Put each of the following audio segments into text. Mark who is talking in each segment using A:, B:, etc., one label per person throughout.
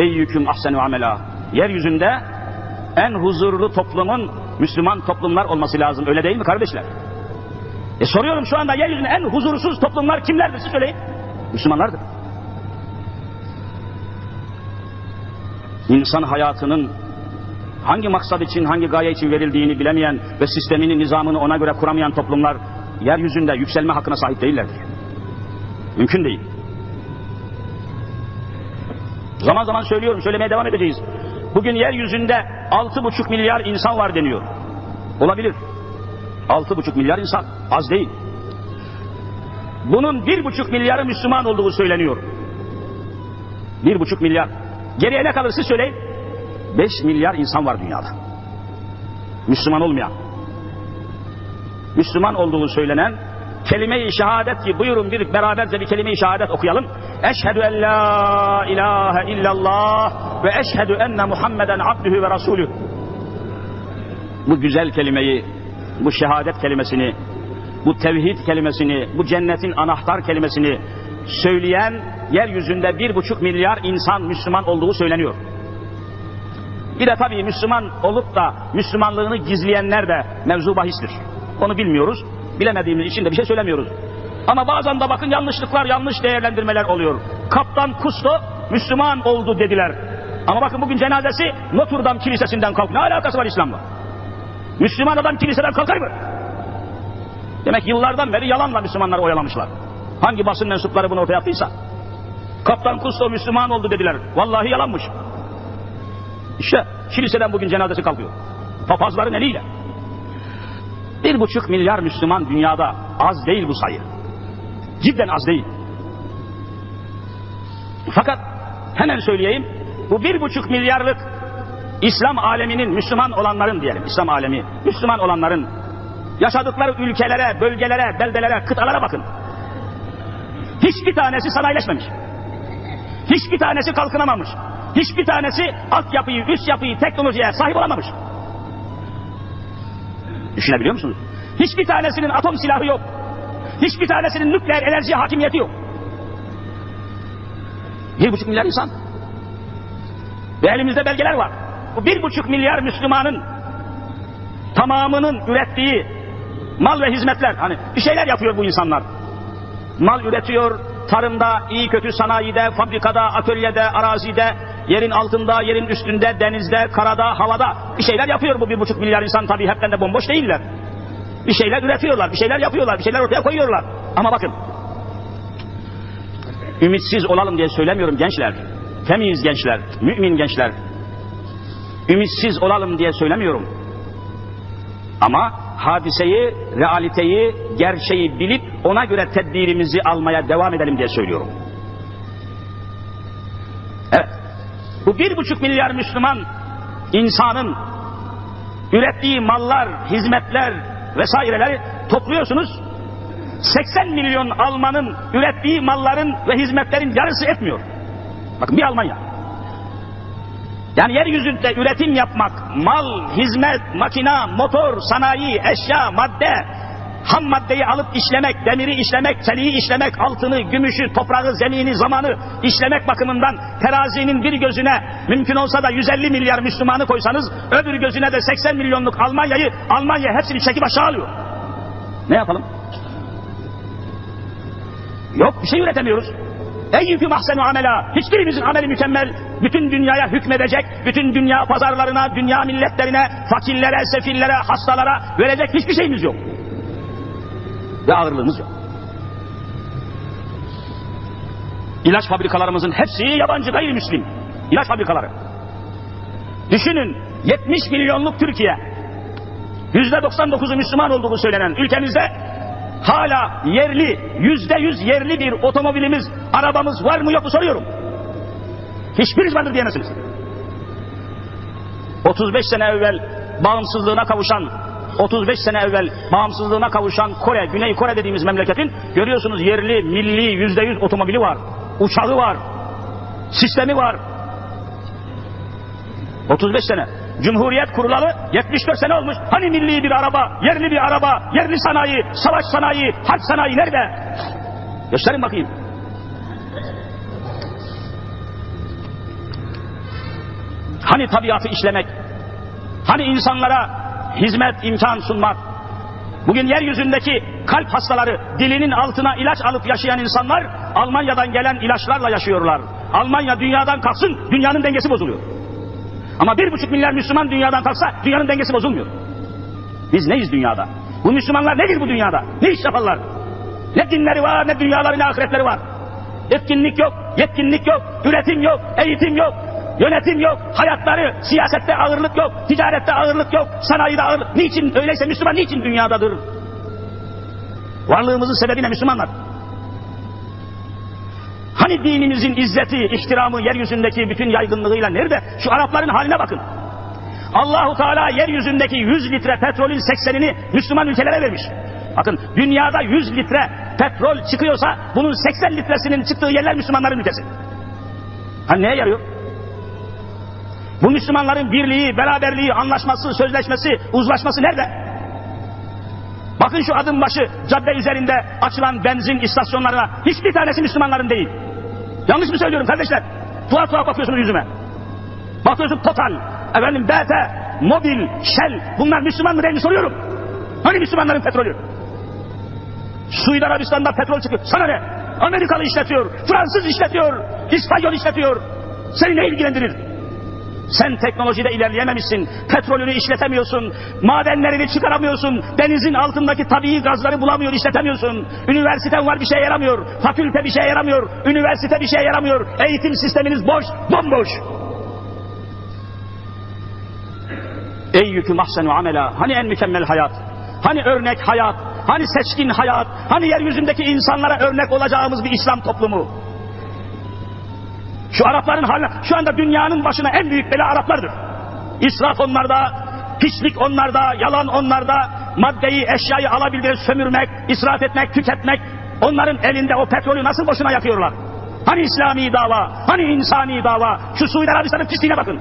A: Eyyüküm ahsenu amela. Yeryüzünde en huzurlu toplumun Müslüman toplumlar olması lazım. Öyle değil mi kardeşler? E soruyorum şu anda yeryüzünde en huzursuz toplumlar kimlerdir siz söyleyin. Müslümanlardır. İnsan hayatının hangi maksat için, hangi gaye için verildiğini bilemeyen ve sistemini, nizamını ona göre kuramayan toplumlar yeryüzünde yükselme hakkına sahip değillerdir. Mümkün değil. Zaman zaman söylüyorum, söylemeye devam edeceğiz. Bugün yeryüzünde altı buçuk milyar insan var deniyor. Olabilir. Altı buçuk milyar insan. Az değil. Bunun bir buçuk milyarı Müslüman olduğu söyleniyor. Bir buçuk milyar. Geriye ne kalır siz söyleyin. Beş milyar insan var dünyada. Müslüman olmayan. Müslüman olduğu söylenen kelime-i şehadet ki buyurun bir beraberce bir kelime-i şehadet okuyalım. Eşhedü en la ilahe illallah ve eşhedü enne Muhammeden abdühü ve rasulü. Bu güzel kelimeyi, bu şehadet kelimesini, bu tevhid kelimesini, bu cennetin anahtar kelimesini söyleyen yeryüzünde bir buçuk milyar insan Müslüman olduğu söyleniyor. Bir de tabii Müslüman olup da Müslümanlığını gizleyenler de mevzu bahistir. Onu bilmiyoruz. Bilemediğimiz için de bir şey söylemiyoruz. Ama bazen de bakın yanlışlıklar, yanlış değerlendirmeler oluyor. Kaptan Kusto Müslüman oldu dediler. Ama bakın bugün cenazesi Notre Dame Kilisesi'nden kalk. Ne alakası var İslam'la? Müslüman adam kiliseden kalkar mı? Demek yıllardan beri yalanla Müslümanları oyalamışlar. Hangi basın mensupları bunu ortaya attıysa. Kaptan Kusto Müslüman oldu dediler. Vallahi yalanmış. İşte kiliseden bugün cenazesi kalkıyor. Papazların eliyle. Bir buçuk milyar Müslüman dünyada az değil bu sayı. Cidden az değil. Fakat hemen söyleyeyim, bu bir buçuk milyarlık İslam aleminin, Müslüman olanların diyelim, İslam alemi, Müslüman olanların yaşadıkları ülkelere, bölgelere, beldelere, kıtalara bakın. Hiçbir tanesi sanayileşmemiş. Hiçbir tanesi kalkınamamış. Hiçbir tanesi altyapıyı, üst yapıyı, teknolojiye sahip olamamış. Düşünebiliyor musunuz? Hiçbir tanesinin atom silahı yok. Hiçbir tanesinin nükleer enerji hakimiyeti yok. Bir buçuk milyar insan. Ve elimizde belgeler var. Bu bir buçuk milyar Müslümanın tamamının ürettiği mal ve hizmetler. Hani bir şeyler yapıyor bu insanlar. Mal üretiyor, tarımda, iyi kötü sanayide, fabrikada, atölyede, arazide, yerin altında, yerin üstünde, denizde, karada, havada bir şeyler yapıyor bu bir buçuk milyar insan tabii hepten de bomboş değiller. Bir şeyler üretiyorlar, bir şeyler yapıyorlar, bir şeyler ortaya koyuyorlar. Ama bakın, ümitsiz olalım diye söylemiyorum gençler, temiz gençler, mümin gençler. Ümitsiz olalım diye söylemiyorum. Ama hadiseyi, realiteyi, gerçeği bilip ona göre tedbirimizi almaya devam edelim diye söylüyorum. Bu bir buçuk milyar Müslüman insanın ürettiği mallar, hizmetler vesaireleri topluyorsunuz. 80 milyon Almanın ürettiği malların ve hizmetlerin yarısı etmiyor. Bakın bir Almanya. Yani yeryüzünde üretim yapmak, mal, hizmet, makina, motor, sanayi, eşya, madde, ham maddeyi alıp işlemek, demiri işlemek, çeliği işlemek, altını, gümüşü, toprağı, zemini, zamanı işlemek bakımından terazinin bir gözüne mümkün olsa da 150 milyar Müslümanı koysanız öbür gözüne de 80 milyonluk Almanya'yı Almanya hepsini çekip aşağı alıyor. Ne yapalım? Yok bir şey üretemiyoruz. Eyyüküm ahsenu amela. Hiçbirimizin ameli mükemmel. Bütün dünyaya hükmedecek, bütün dünya pazarlarına, dünya milletlerine, fakirlere, sefillere, hastalara verecek hiçbir şeyimiz yok. Ve ağırlığımız yok. İlaç fabrikalarımızın hepsi yabancı gayrimüslim. İlaç fabrikaları. Düşünün 70 milyonluk Türkiye. %99'u Müslüman olduğu söylenen ülkemizde hala yerli, yüzde yüz yerli bir otomobilimiz, arabamız var mı yok mu soruyorum. Hiçbiriniz vardır diyemezsiniz. 35 sene evvel bağımsızlığına kavuşan 35 sene evvel bağımsızlığına kavuşan Kore, Güney Kore dediğimiz memleketin görüyorsunuz yerli, milli, yüzde yüz otomobili var. Uçağı var. Sistemi var. 35 sene. Cumhuriyet kurulalı 74 sene olmuş. Hani milli bir araba, yerli bir araba, yerli sanayi, savaş sanayi, harp sanayi nerede? Gösterin bakayım. Hani tabiatı işlemek? Hani insanlara hizmet, imkan sunmak? Bugün yeryüzündeki kalp hastaları dilinin altına ilaç alıp yaşayan insanlar Almanya'dan gelen ilaçlarla yaşıyorlar. Almanya dünyadan kalksın dünyanın dengesi bozuluyor. Ama bir buçuk milyar Müslüman dünyadan kalksa dünyanın dengesi bozulmuyor. Biz neyiz dünyada? Bu Müslümanlar nedir bu dünyada? Ne iş yaparlar? Ne dinleri var, ne dünyaları, ne ahiretleri var. Etkinlik yok, yetkinlik yok, üretim yok, eğitim yok, yönetim yok, hayatları, siyasette ağırlık yok, ticarette ağırlık yok, sanayide ağırlık. Niçin, öyleyse Müslüman niçin dünyadadır? Varlığımızın sebebi ne Müslümanlar? Hani dinimizin izzeti, ihtiramı yeryüzündeki bütün yaygınlığıyla nerede? Şu Arapların haline bakın. Allahu Teala yeryüzündeki 100 litre petrolün 80'ini Müslüman ülkelere vermiş. Bakın dünyada 100 litre petrol çıkıyorsa bunun 80 litresinin çıktığı yerler Müslümanların ülkesi. Ha neye yarıyor? Bu Müslümanların birliği, beraberliği, anlaşması, sözleşmesi, uzlaşması nerede? Bakın şu adım başı cadde üzerinde açılan benzin istasyonlarına hiçbir tanesi Müslümanların değil. Yanlış mı söylüyorum kardeşler? Tuhaf tuhaf bakıyorsunuz yüzüme. Bakıyorsun Total, efendim BT, Mobil, Shell bunlar Müslüman mı değil mi soruyorum. Hani Müslümanların petrolü? Suudi Arabistan'da petrol çıkıyor. Sana ne? Amerikalı işletiyor, Fransız işletiyor, İspanyol işletiyor. Seni ne ilgilendirir? Sen teknolojide ilerleyememişsin, petrolünü işletemiyorsun, madenlerini çıkaramıyorsun, denizin altındaki tabii gazları bulamıyor, işletemiyorsun. Üniversiten var bir şey yaramıyor, fakülte bir şey yaramıyor, üniversite bir şey yaramıyor, eğitim sisteminiz boş, bomboş. Ey yükü mahsenu amela, hani en mükemmel hayat, hani örnek hayat, hani seçkin hayat, hani yeryüzündeki insanlara örnek olacağımız bir İslam toplumu. Şu Arapların haline, şu anda dünyanın başına en büyük bela Araplardır. İsraf onlarda, pislik onlarda, yalan onlarda, maddeyi, eşyayı alabildiğine sömürmek, israf etmek, tüketmek, onların elinde o petrolü nasıl boşuna yakıyorlar? Hani İslami dava, hani insani dava, şu Suudi Arabistan'ın pisliğine bakın.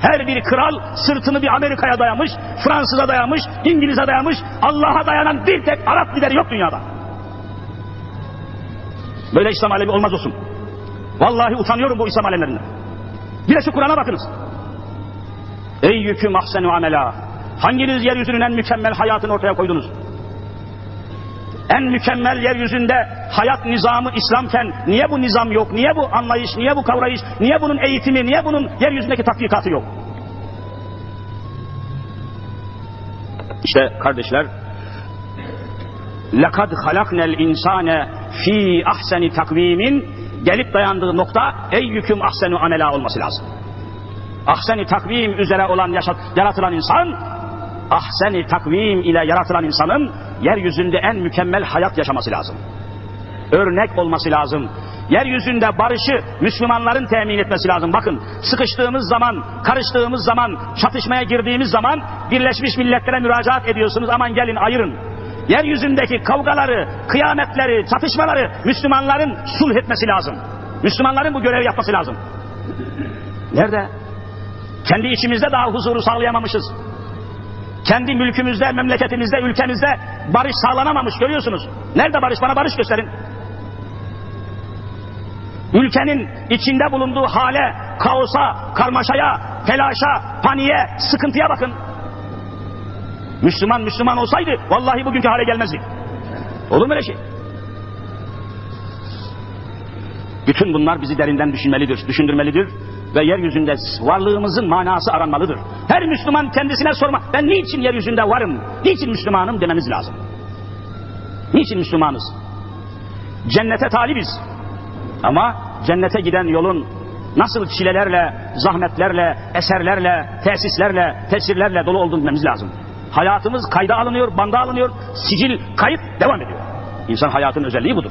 A: Her bir kral sırtını bir Amerika'ya dayamış, Fransız'a dayamış, İngiliz'e dayamış, Allah'a dayanan bir tek Arap lideri yok dünyada. Böyle İslam alemi olmaz olsun. Vallahi utanıyorum bu İslam alemlerinden. Bir de şu Kur'an'a bakınız. Ey yükü mahsenu amela. Hanginiz yeryüzünün en mükemmel hayatını ortaya koydunuz? En mükemmel yeryüzünde hayat nizamı İslamken niye bu nizam yok? Niye bu anlayış? Niye bu kavrayış? Niye bunun eğitimi? Niye bunun yeryüzündeki tatbikatı yok? İşte kardeşler لَقَدْ خَلَقْنَا الْاِنْسَانَ fi ahseni takvimin gelip dayandığı nokta ey yüküm ahsenu amela olması lazım. Ahseni takvim üzere olan yaşat, yaratılan insan ahseni takvim ile yaratılan insanın yeryüzünde en mükemmel hayat yaşaması lazım. Örnek olması lazım. Yeryüzünde barışı Müslümanların temin etmesi lazım. Bakın sıkıştığımız zaman, karıştığımız zaman, çatışmaya girdiğimiz zaman Birleşmiş Milletler'e müracaat ediyorsunuz. Aman gelin ayırın. Yeryüzündeki kavgaları, kıyametleri, çatışmaları Müslümanların sulh etmesi lazım. Müslümanların bu görevi yapması lazım. Nerede? Kendi içimizde daha huzuru sağlayamamışız. Kendi mülkümüzde, memleketimizde, ülkemizde barış sağlanamamış görüyorsunuz. Nerede barış? Bana barış gösterin. Ülkenin içinde bulunduğu hale, kaosa, karmaşaya, telaşa, paniğe, sıkıntıya bakın. Müslüman Müslüman olsaydı vallahi bugünkü hale gelmezdik. Olur mu öyle şey? Bütün bunlar bizi derinden düşünmelidir, düşündürmelidir ve yeryüzünde varlığımızın manası aranmalıdır. Her Müslüman kendisine sorma, ben niçin yeryüzünde varım, niçin Müslümanım dememiz lazım. Niçin Müslümanız? Cennete talibiz. Ama cennete giden yolun nasıl çilelerle, zahmetlerle, eserlerle, tesislerle, tesirlerle dolu olduğunu bilmemiz lazım. Hayatımız kayda alınıyor, banda alınıyor, sicil kayıp devam ediyor. İnsan hayatının özelliği budur.